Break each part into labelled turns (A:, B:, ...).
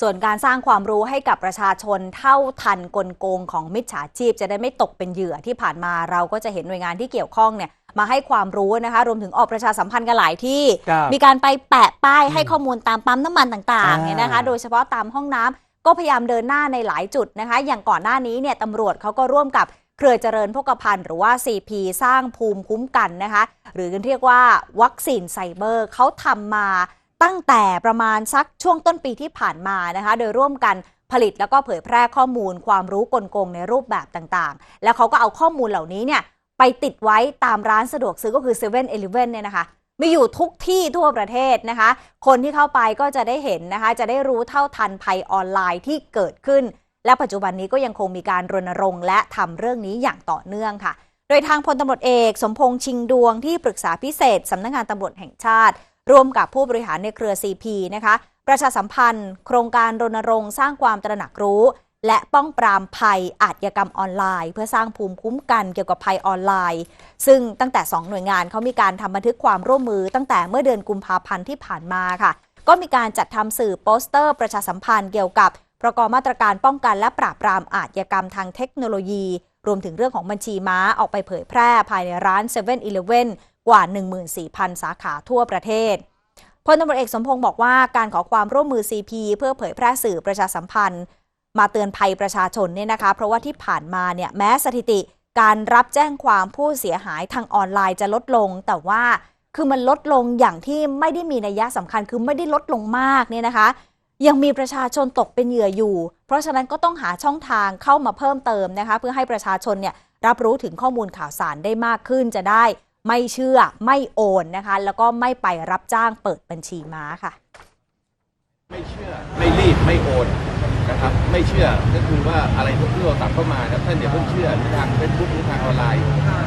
A: ส่วนการสร้างความรู้ให้กับประชาชนเท่าทันกลโกงของมิจฉาชีพ จะได้ไม่ตกเป็นเหยื่อที่ผ่านมาเราก็จะเห็นหน่วยงานที่เกี่ยวข้องเนี่ยมาให้ความรู้นะคะ รวมถึงออกประชาสัมพันธ์กันหลายที่
B: ครับ
A: มีการไปแปะป้ายให้ข้อมูลตามปั๊มน้ำมันต่างๆ
B: อ่า
A: เนี่ยนะคะ โดยเฉพาะตามห้องน้ำก็พยายามเดินหน้าในหลายจุดนะคะ อย่างก่อนหน้านี้เนี่ยตำรวจเขาก็ร่วมกับเครือเจริญพกพันธ์หรือว่า CP สร้างภูมิคุ้มกันนะคะ หรือเรียกว่าวัคซีนไซเบอร์เขาทำมา ตั้งแต่ประมาณสักช่วงต้นปีที่ผ่านมานะคะ โดยร่วมกันผลิตแล้วก็เผยแพร่ข้อมูล ความรู้กลโกงในรูปแบบต่างๆ แล้วเขาก็เอาข้อมูลเหล่านี้เนี่ยไปติดไว้ตามร้านสะดวกซื้อก็คือ7 e เ e ่ e อเนี่ยนะคะ มีอยู่ทุกที่ทั่วประเทศนะคะ คนที่เข้าไปก็จะได้เห็นนะคะ จะได้รู้เท่าทันภัยออนไลน์ที่เกิดขึ้น และปัจจุบันนี้ก็ยังคงมีการรณรงค์และทำเรื่องนี้อย่างต่อเนื่องค่ะ โดยทางพลตำรวจเอก สมพงษ์ชิงดวงที่ปรึกษาพิเศษสำนักงานตำรวจแห่งชาติ ร่วมกับผู้บริหารในเครือ CP นะคะ ประชาสัมพันธ์ โครงการรณรงค์สร้างความตระหนักรู้ และป้องปรามภัยอาชญากรรมออนไลน์ เพื่อสร้างภูมิคุ้มกันเกี่ยวกับภัยออนไลน์ ซึ่งตั้งแต่ 2 หน่วยงานเขามีการทำบันทึกความร่วมมือตั้งแต่เมื่อเดือนกุมภาพันธ์ที่ผ่านมาค่ะ ก็มีการจัดทำสื่อโปสเตอร์ ประชาสัมพันธ์เกี่ยวกับประกอบมาตรการป้องกันและปราบปรามอาชญากรรมทางเทคโนโลยี รวมถึงเรื่องของบัญชีม้าออกไปเผยแพร่ภายในร้าน7 e เ e ่ e ออ กว่า 14,000 สาขาทั่วประเทศพลตำรวจเอกสมพงศ์บอกว่าการขอความร่วมมือ CP เพื่อเผยแพร่สื่อประชาสัมพันธ์ มาเตือนภัยประชาชนเนี่ยนะคะ เพราะว่าที่ผ่านมาเนี่ยแม้สถิติการรับแจ้งความผู้เสียหายทางออนไลน์จะลดลง แต่ว่าคือมันลดลงอย่างที่ไม่ได้มีนัยยะสำคัญคือไม่ได้ลดลงมากเนี่ยนะคะ ยังมีประชาชนตกเป็นเหยื่ออยู่ เพราะฉะนั้นก็ต้องหาช่องทางเข้ามาเพิ่มเติมนะคะ เพื่อให้ประชาชนเนี่ยรับรู้ถึงข้อมูลข่าวสารได้มากขึ้นจะได้ ไม่เชื่อไม่โอนนะคะ แล้วก็ไม่ไปรับจ้างเปิดบัญชีม้าค่ะ
C: ไม่เชื่อไม่รีบไม่โอนนะครับไม่เชื่อก็คือว่าอะไรที่เราตัดเข้ามาครับท่านอย่าเพิ่งเชื่อหรือทางเฟซบุ๊กหรือทางออนไลน์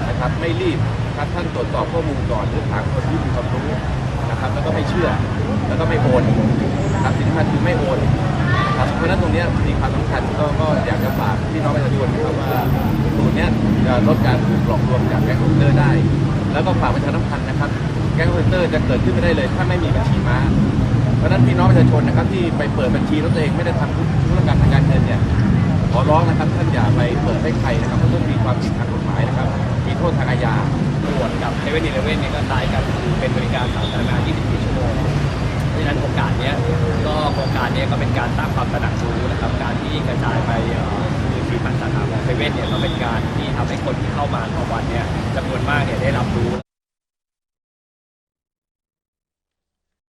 C: นะครับไม่รีบครับท่านตรวจสอบข้อมูลก่อนหรือถามคนที่มีความรู้นะครับแล้วก็ไม่เชื่อแล้วก็ไม่โอนนะครับสิ่งสำคัญคือไม่โอนนะครับเพราะฉะนั้นตรงนี้มีความสำคัญก็ก็อยากจะฝากพี่น้องประชาชนนะครับว่าตรงนี้จะลดการถูกหลอกลวงจากแก๊งคอมเตอร์ได้ แล้วก็ฝากประชาสัมพันธ์นะครับ แก๊งคอมพิวเตอร์จะเกิดขึ้นไม่ได้เลย ถ้าไม่มีบัญชีม้า เพราะนั้นพี่น้องประชาชนนะครับที่ไปเปิดบัญชีแล้วตัวเองไม่ได้ทำธุรกรรมทางการเงินเนี่ยขอร้องนะครับท่านอย่าไปเปิดให้ใครนะครับเพราะต้องมีความผิดทางกฎหมายนะครับมีโทษทางอาญา
D: ตรวจกับเซเว่นอีเลเว่นเนี่ยก็คล้ายกันคือเป็นบริการสาธารณะ24 ชั่วโมงเพราะฉะนั้นโครงการเนี้ยก็โครงการเนี้ยก็เป็นการสร้างความตระหนักรู้นะครับการที่กระจายไป เอ่อคือ4,000สาขาของเซเว่นเนี่ยก็เป็นการที่ทำให้คนที่เข้ามาต่อวันเนี่ยจำนวนมากเนี่ยได้รับรู้